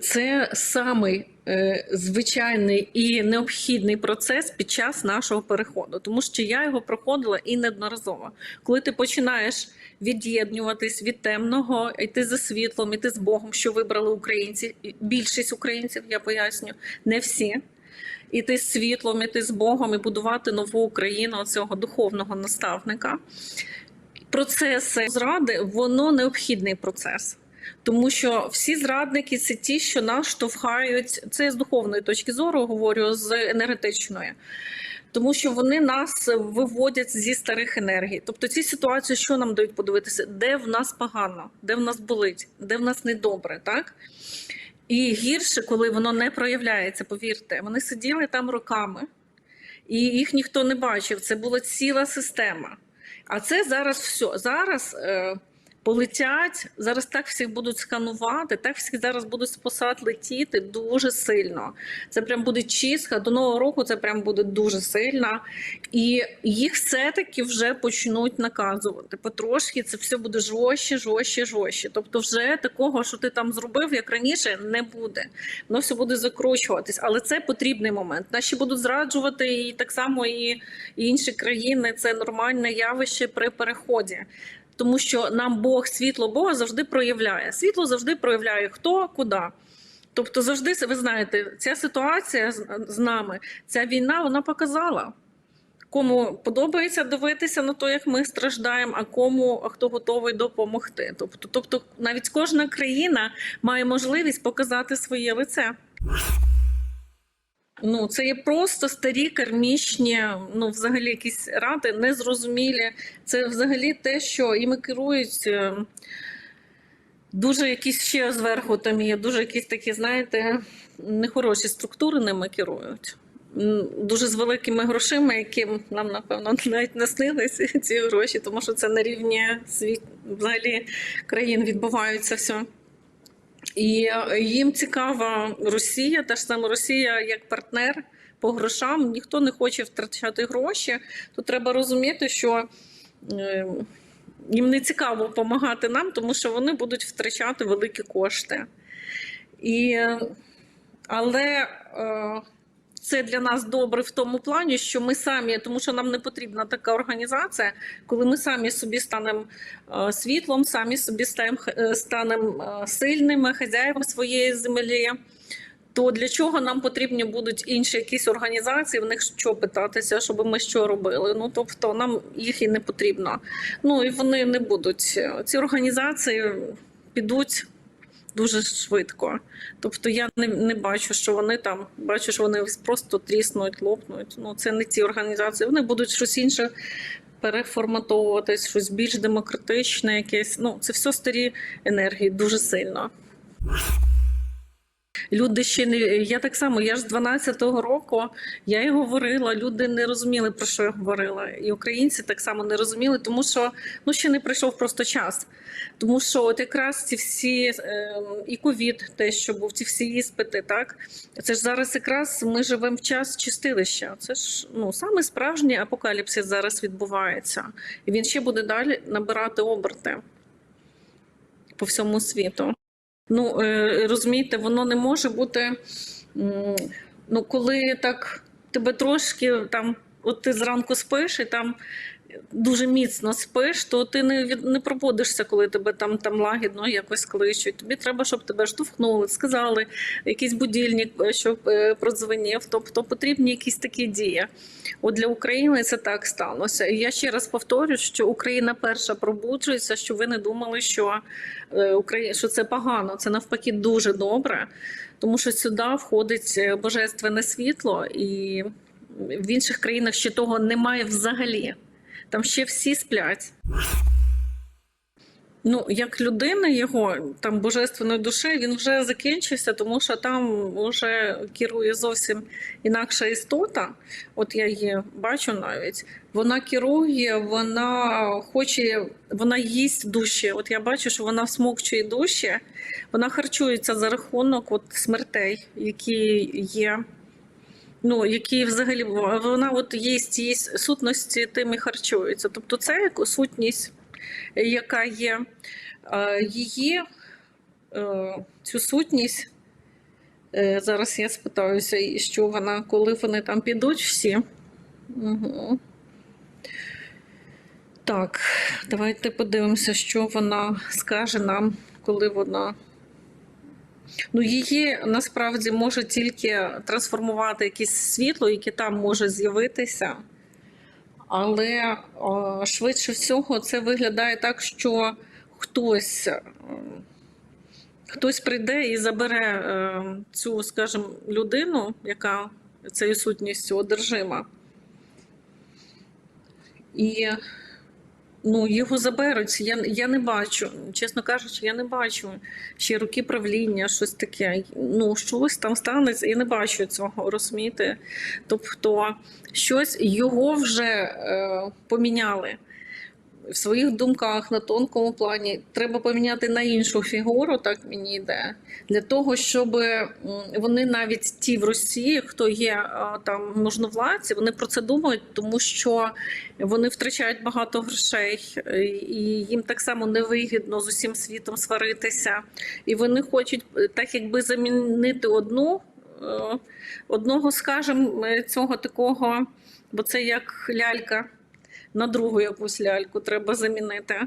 Це самий е, звичайний і необхідний процес під час нашого переходу, тому що я його проходила і неодноразово. Коли ти починаєш від'єднуватись від темного, йти за світлом, йти з Богом, що вибрали українці, більшість українців, я поясню, не всі. Іти з світлом, іти з Богом і будувати нову Україну цього духовного наставника. Процеси зради воно необхідний процес. Тому що всі зрадники це ті, що нас штовхають. Це з духовної точки зору говорю з енергетичної. Тому що вони нас виводять зі старих енергій. Тобто ці ситуації, що нам дають подивитися, де в нас погано, де в нас болить, де в нас недобре, так? І гірше, коли воно не проявляється, повірте, вони сиділи там роками, і їх ніхто не бачив. Це була ціла система. А це зараз все. Зараз е, полетять, зараз так всіх будуть сканувати, так всіх зараз будуть посад летіти дуже сильно. Це прям буде чистка. До нового року це прям буде дуже сильно. І їх все-таки вже почнуть наказувати. Потрошки це все буде жорстче, жорстче, жорстче. Тобто, вже такого, що ти там зробив, як раніше, не буде. Воно все буде закручуватись. Але це потрібний момент. Наші будуть зраджувати і так само і інші країни. Це нормальне явище при переході. Тому що нам Бог, світло Бога завжди проявляє. Світло завжди проявляє хто куди. Тобто, завжди ви знаєте, ця ситуація з, нами, ця війна, вона показала. Кому подобається дивитися на те, як ми страждаємо, а кому а хто готовий допомогти. Тобто, тобто, навіть кожна країна має можливість показати своє лице. Ну, це є просто старі кармічні, ну, взагалі, якісь ради незрозумілі. Це взагалі те, що іми керують е, дуже якісь ще зверху там є, дуже якісь такі, знаєте, нехороші структури ними керують. Дуже з великими грошима, які нам, напевно, навіть не снилися ці гроші, тому що це на рівні світ, взагалі країн відбуваються все. І е, їм цікава Росія, та ж сама Росія як партнер по грошам. Ніхто не хоче втрачати гроші. Тут треба розуміти, що е, їм не цікаво допомагати нам, тому що вони будуть втрачати великі кошти. І, але е, це для нас добре в тому плані, що ми самі, тому що нам не потрібна така організація, коли ми самі собі станемо е, світлом, самі собі станемо станемо е, сильними хазяївами своєї землі. То для чого нам потрібні будуть інші якісь організації? В них що питатися, щоб ми що робили? Ну тобто нам їх і не потрібно. Ну і вони не будуть. Ці організації підуть дуже швидко. Тобто я не, не бачу, що вони там бачу, що вони просто тріснуть, лопнуть. Ну це не ці організації. Вони будуть щось інше переформатовуватись, щось більш демократичне, якесь. Ну це все старі енергії дуже сильно. Люди ще не я так само. Я ж з 12-го року я і говорила. Люди не розуміли про що я говорила, і українці так само не розуміли, тому що ну ще не прийшов просто час. Тому що от якраз ці всі е, і ковід, те, що був, ці всі іспити, так це ж зараз якраз ми живемо в час чистилища. Це ж ну саме справжній апокаліпсис зараз відбувається, і він ще буде далі набирати оберти по всьому світу. Ну е, розумієте, воно не може бути. Ну, коли так тебе трошки там, от ти зранку спиш і там дуже міцно спиш, то ти не від не пробудишся, коли тебе там там лагідно якось кличуть. Тобі треба, щоб тебе штовхнули, сказали, якийсь будильник, е, щоб е, продзвонив. Тобто потрібні якісь такі дії. От для України це так сталося. І я ще раз повторю, що Україна перша пробуджується, що ви не думали, що е, що це погано. Це навпаки дуже добре, тому що сюди входить божественне світло, і в інших країнах ще того немає взагалі. Там ще всі сплять. Ну, як людина його там божественної душі, він вже закінчився, тому що там вже керує зовсім інакша істота. От я її бачу навіть. Вона керує, вона хоче, вона їсть душі. От я бачу, що вона всмокчує душі, вона харчується за рахунок от смертей, які є. Ну, які взагалі вона от їсть, їсть сутності, тим і харчується. Тобто це сутність, яка є її е, цю сутність Е, Зараз я спитаюся, що вона, коли вони там підуть всі. Угу. Так, давайте подивимося, що вона скаже нам, коли вона. Ну, її насправді може тільки трансформувати якесь світло, яке там може з'явитися. Але о, швидше всього це виглядає так, що хтось, е, хтось прийде і забере е, цю, скажімо, людину, яка цією сутністю одержима. І ну, його заберуть. Я, я не бачу, чесно кажучи, я не бачу ще руки правління, щось таке. Ну, щось там станеться, я не бачу цього, розумієте? Тобто, щось його вже е, поміняли. В своїх думках на тонкому плані треба поміняти на іншу фігуру, так мені йде, для того, щоб вони навіть ті в Росії, хто є там можновладці, вони про це думають, тому що вони втрачають багато грошей, е, і їм так само невигідно з усім світом сваритися. І вони хочуть е, так, якби замінити одну. е, Одного, скажімо, е, цього такого, бо це як лялька на другу якусь ляльку треба замінити.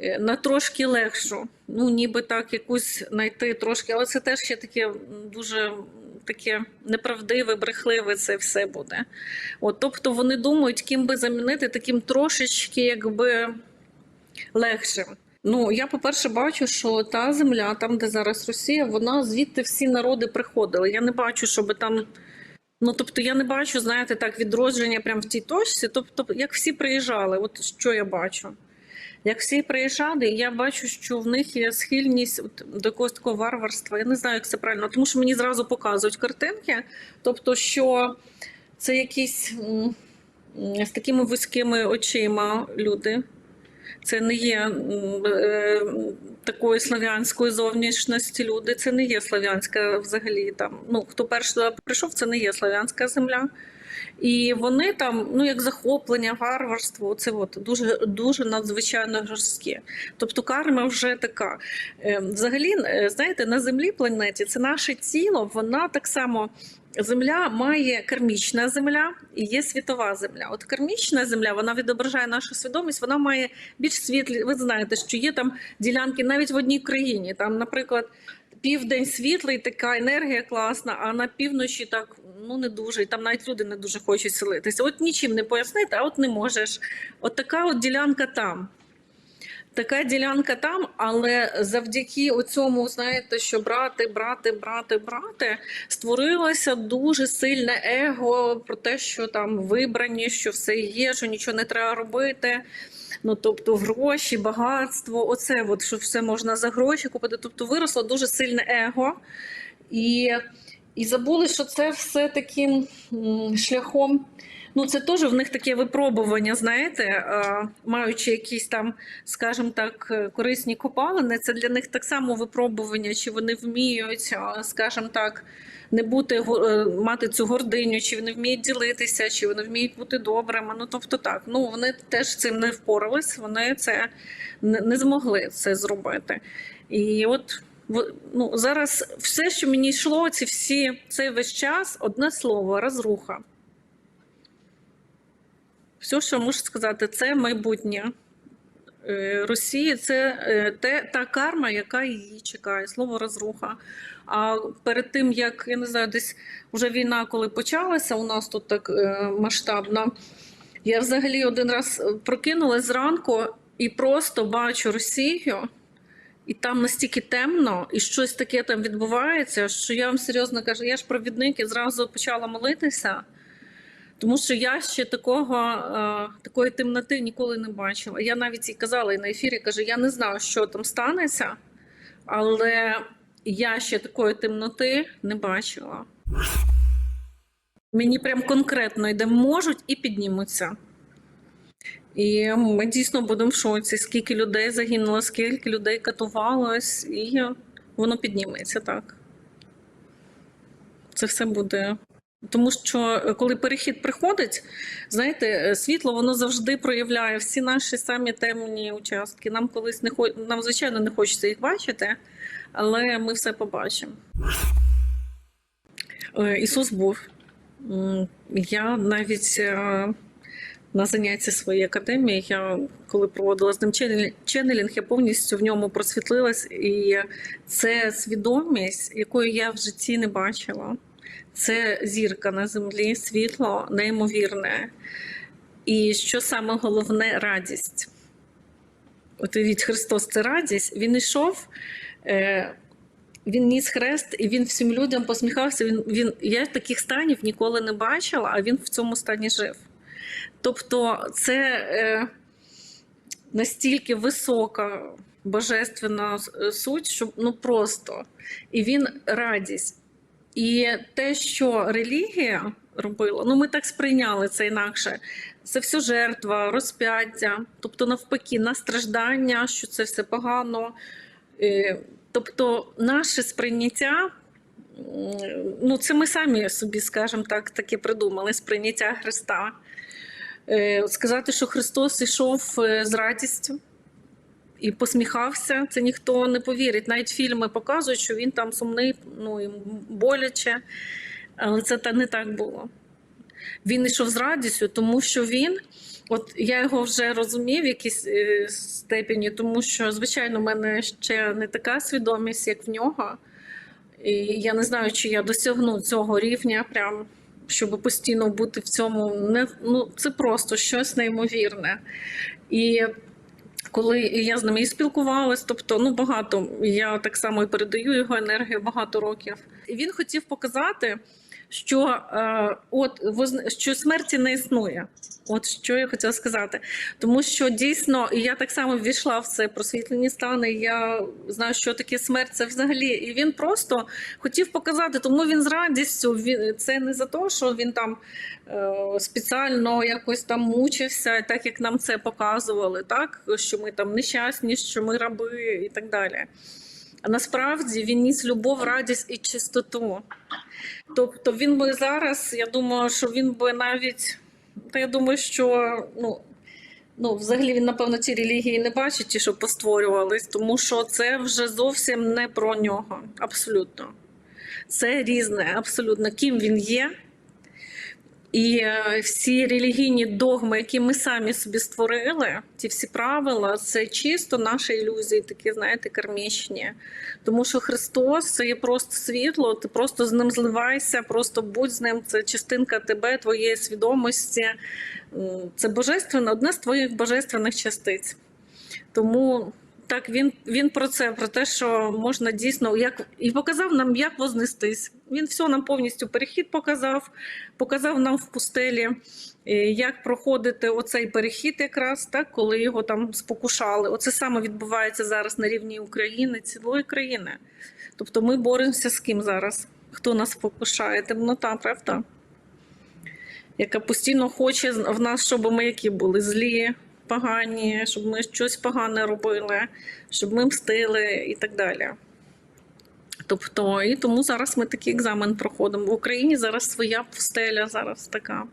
Е, На трошки легшу. Ну, ніби так, якусь знайти трошки, але це теж ще таке дуже таке неправдиве, брехливе це все буде. От, тобто вони думають, ким би замінити таким трошечки, якби легшим. Ну, я, по-перше, бачу, що та земля, там, де зараз Росія, вона звідти всі народи приходили. Я не бачу, щоб там. Ну, тобто, я не бачу, знаєте, так, відродження прямо в тій точці. Тобто, як всі приїжджали, от що я бачу. Як всі приїжджали, я бачу, що в них є схильність до якогось такого варварства. Я не знаю, як це правильно, тому що мені зразу показують картинки. Тобто, що це якісь з такими вузькими очима люди. Це не є е, такої слав'янської зовнішності люди. Це не є слав'янська взагалі там. Ну хто перший прийшов, це не є слав'янська земля. І вони там, ну як захоплення, варварство, це от дуже дуже надзвичайно жорсткі. Тобто карма вже така. Е, Взагалі, е, знаєте, на землі планеті це наше тіло, вона так само. Земля має кармічна земля і є світова земля. От кармічна земля вона відображає нашу свідомість. Вона має більш світлі. Ви знаєте, що є там ділянки навіть в одній країні. Там, наприклад, південь світлий, така енергія класна, а на півночі так ну не дуже. І там навіть люди не дуже хочуть селитися. От нічим не пояснити, а от не можеш. От така от ділянка там. Така ділянка там, але завдяки цьому, знаєте, що брати, брати, брати, брати, створилося дуже сильне его про те, що там вибрані, що все є, що нічого не треба робити. Ну, тобто гроші, багатство, оце, от, що все можна за гроші купити. Тобто виросло дуже сильне его. І, і забули, що це все таким шляхом. Ну, це теж в них таке випробування, знаєте, е, маючи якісь там, скажімо так, е, корисні копалини, це для них так само випробування, чи вони вміють, е, скажімо так, не бути мати цю гординю, чи вони вміють ділитися, чи вони вміють бути добрими. Ну тобто так, ну вони теж цим не впорались, вони це не змогли це зробити. І от ну, зараз все, що мені йшло, ці всі цей весь час, одне слово розруха. Все, що можу сказати, це майбутнє е, Росії, це е, те, та карма, яка її чекає, слово розруха. А перед тим, як я не знаю, десь вже війна, коли почалася, у нас тут так е, масштабно. Я взагалі один раз прокинулась зранку і просто бачу Росію, і там настільки темно, і щось таке там відбувається, що я вам серйозно кажу, я ж провідник і зразу почала молитися. Тому що я ще такого, е, такої темноти ніколи не бачила. Я навіть і казала і на ефірі, кажу, я не знаю, що там станеться, але я ще такої темноти не бачила. Мені прям конкретно йде, можуть і піднімуться. І ми дійсно будемо в шоці, скільки людей загинуло, скільки людей катувалось, і воно підніметься так. Це все буде. Тому що е, коли перехід приходить, знаєте, е, світло воно завжди проявляє всі наші самі темні участки. Нам колись не хо... нам, звичайно, не хочеться їх бачити, але ми все побачимо. Е, Ісус був. Я навіть на занятті своєї академії, я коли проводила з ним ченнелінг, я повністю в ньому просвітлилась, і це свідомість, якої я в житті не бачила. Це зірка на землі, світло неймовірне. І що саме головне радість. От уявіть, Христос це радість. Він йшов, е, він ніс хрест, і він всім людям посміхався. Він, він, я таких станів ніколи не бачила, а він в цьому стані жив. Тобто, це е, настільки висока божественна е, суть, що ну просто. І він радість. І те, що релігія робила, ну ми так сприйняли це інакше. Це все жертва, розп'яття, тобто, навпаки, на страждання, що це все погано. Е, Тобто, наше сприйняття, ну це ми самі собі, скажімо так, таке придумали сприйняття Христа. Е, Сказати, що Христос ішов е, з радістю і посміхався, це ніхто не повірить. Навіть фільми показують, що він там сумний, ну і боляче, але це та не так було. Він йшов з радістю, тому що він, от я його вже розумів в якійсь е, степені, тому що, звичайно, в мене ще не така свідомість, як в нього. І я не знаю, чи я досягну цього рівня, прям, щоб постійно бути в цьому. Не, ну, це просто щось неймовірне. І коли я з ними і спілкувалась, тобто ну багато я так само і передаю його енергію багато років. І він хотів показати, що е, от що смерті не існує. От що я хотіла сказати, тому що дійсно я так само ввійшла в це просвітлені стани. Я знаю, що таке смерть це взагалі. І він просто хотів показати, тому він з радістю. Він це не за те, що він там е, спеціально якось там мучився, так як нам це показували, так що ми там нещасні, що ми раби і так далі. Насправді він ніс любов, радість і чистоту. Тобто він би зараз, я думаю, що він би навіть, та я думаю, що ну, ну, взагалі він, напевно, ці релігії не бачить, ті, що постворювались, тому що це вже зовсім не про нього. Абсолютно. Це різне, абсолютно, ким він є. І е, всі релігійні догми, які ми самі собі створили, ті всі правила, це чисто наші ілюзії, такі, знаєте, кармічні. Тому що Христос це є просто світло, ти просто з ним зливайся, просто будь з ним. Це частинка тебе, твоєї свідомості. Це божественне, одна з твоїх божественних частиць. Тому так він, він про це, про те, що можна дійсно як і показав нам, як вознестись. Він все нам повністю перехід показав, показав нам в пустелі, е, як проходити оцей перехід, якраз так, коли його там спокушали. Оце саме відбувається зараз на рівні України, цілої країни. Тобто ми боремося з ким зараз? Хто нас спокушає? Темнота, правда? Яка постійно хоче в нас, щоб ми які були злі, погані, щоб ми щось погане робили, щоб ми мстили і так далі. Тобто, і тому зараз ми такий екзамен проходимо. В Україні зараз своя пустеля, зараз така.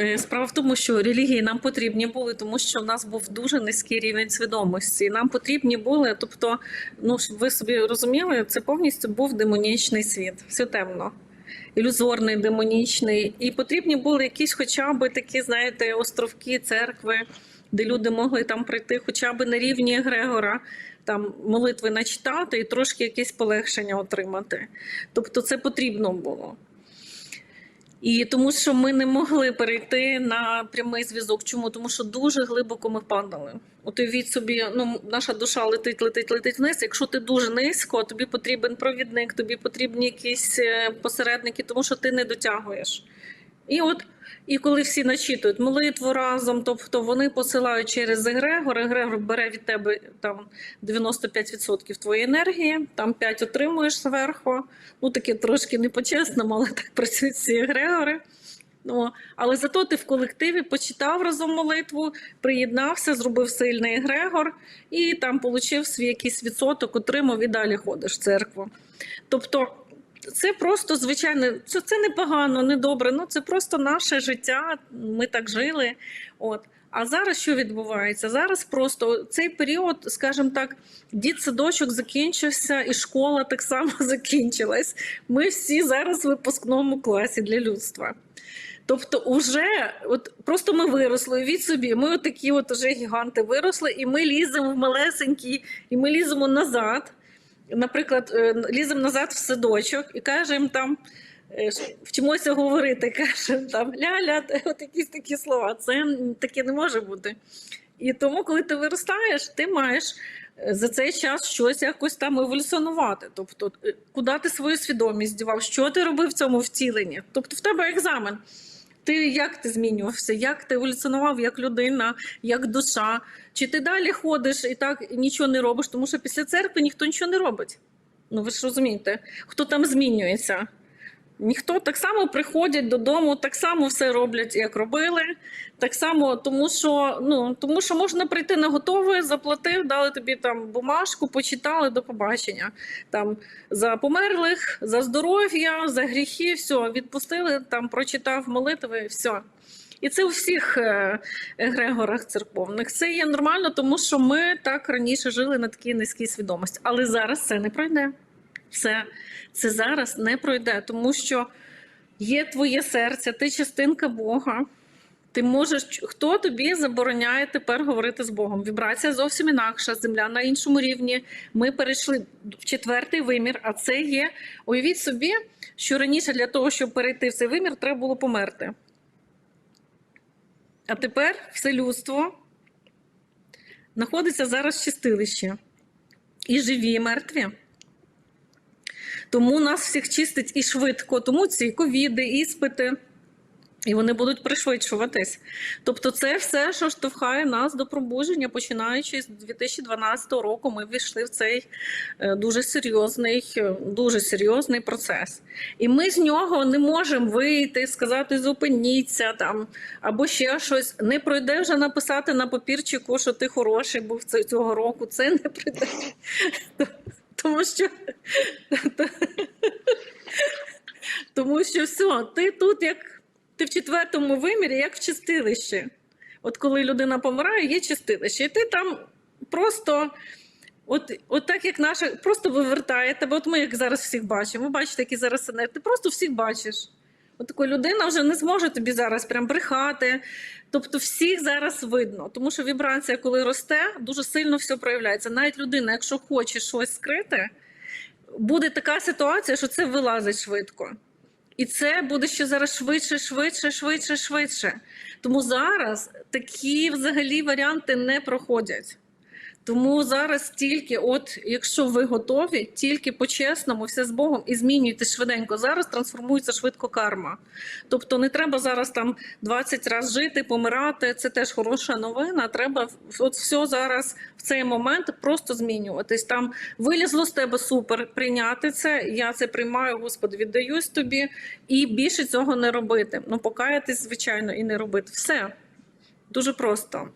Е, Справа в тому, що релігії нам потрібні були, тому що в нас був дуже низький рівень свідомості. Нам потрібні були, тобто, ну щоб ви собі розуміли, це повністю був демонічний світ, все темно, ілюзорний, демонічний. І потрібні були якісь, хоча б такі, знаєте, островки, церкви, де люди могли там прийти, хоча б на рівні Грегора, там молитви начитати і трошки якесь полегшення отримати. Тобто, це потрібно було. І тому що ми не могли перейти на прямий зв'язок. Чому? Тому що дуже глибоко ми падали. От уявіть собі, ну наша душа летить, летить, летить вниз. Якщо ти дуже низько, тобі потрібен провідник, тобі потрібні якісь е, посередники, тому що ти не дотягуєш. І от, і коли всі начитують молитву разом, тобто вони посилають через Егрегор, Егрегор бере від тебе там 95% твоєї енергії, там 5 отримуєш зверху. Ну таке трошки не по-чесному, але так працюють ці Егрегори. Ну, але зато ти в колективі почитав разом молитву, приєднався, зробив сильний егрегор і там отримав свій якийсь відсоток, отримав і далі ходиш в церкву. Тобто це просто звичайне, це, це не погано, не добре. Ну це просто наше життя. Ми так жили. От. А зараз що відбувається? Зараз просто цей період, скажімо так, дітсадочок закінчився, і школа так само закінчилась. Ми всі зараз в випускному класі для людства. Тобто, уже от просто ми виросли від собі. Ми от такі от уже гіганти виросли, і ми ліземо в малесенькі, і ми ліземо назад. Наприклад, е, ліземо назад в садочок і кажемо там. е, Вчимося говорити, кажемо там ля-ля, от якісь такі слова. Це таке не може бути. І тому, коли ти виростаєш, ти маєш е, за цей час щось якось там еволюціонувати. Тобто, куди ти свою свідомість дівав, що ти робив в цьому втіленні? Тобто, в тебе екзамен. Ти як ти змінювався? Як ти еволюціонував як людина, як душа? Чи ти далі ходиш і так нічого не робиш? Тому що після церкви ніхто нічого не робить. Ну ви ж розумієте, хто там змінюється? Ніхто так само приходять додому, так само все роблять, як робили. Так само, тому що ну тому що можна прийти на готове, заплатив, дали тобі там бумажку, почитали до побачення. Там за померлих, за здоров'я, за гріхи, все відпустили, там прочитав молитви, все. І це у всіх е, егрегорах церковних. Це є нормально, тому що ми так раніше жили на такій низькій свідомості. Але зараз це не пройде. Все це зараз не пройде, тому що є твоє серце, ти частинка Бога. Ти можеш, хто тобі забороняє тепер говорити з Богом? Вібрація зовсім інакша, земля на іншому рівні. Ми перейшли в четвертий вимір, а це є. Уявіть собі, що раніше для того, щоб перейти в цей вимір, треба було померти. А тепер все людство знаходиться зараз в чистилищі. І живі, і мертві. Тому нас всіх чистить і швидко, тому ці ковіди, іспити, і вони будуть пришвидшуватись. Тобто, це все, що штовхає нас до пробудження, починаючи з 2012 року, ми війшли в цей е, дуже серйозний, е, дуже серйозний процес. І ми з нього не можемо вийти, сказати зупиніться там або ще щось. Не пройде вже написати на папірчику, що ти хороший був цього року. Це не пройде. Тому що що все, ти тут як ти в четвертому вимірі, як в чистилищі. От коли людина помирає, є чистилище, і ти там просто. От, от так як наша просто вивертає тебе. От ми як зараз всіх бачимо. Ви бачите, які зараз енергії. Ти просто всіх бачиш. От така людина вже не зможе тобі зараз прям брехати. Тобто всіх зараз видно, тому що вібрація, коли росте, дуже сильно все проявляється. Навіть людина, якщо хоче щось скрити, буде така ситуація, що це вилазить швидко. І це буде ще зараз швидше, швидше, швидше, швидше. Тому зараз такі взагалі варіанти не проходять. Тому зараз тільки, от якщо ви готові, тільки по-чесному, все з Богом і змінюйте швиденько. Зараз трансформується швидко карма. Тобто не треба зараз там 20 разів жити, помирати. Це теж хороша новина. Треба от все зараз в цей момент просто змінюватись. Там вилізло з тебе супер, прийняти це. Я це приймаю, Господи, віддаюсь тобі, і більше цього не робити. Ну, покаятись, звичайно, і не робити. Все дуже просто.